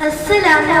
അസ്സലാമു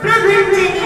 Produzir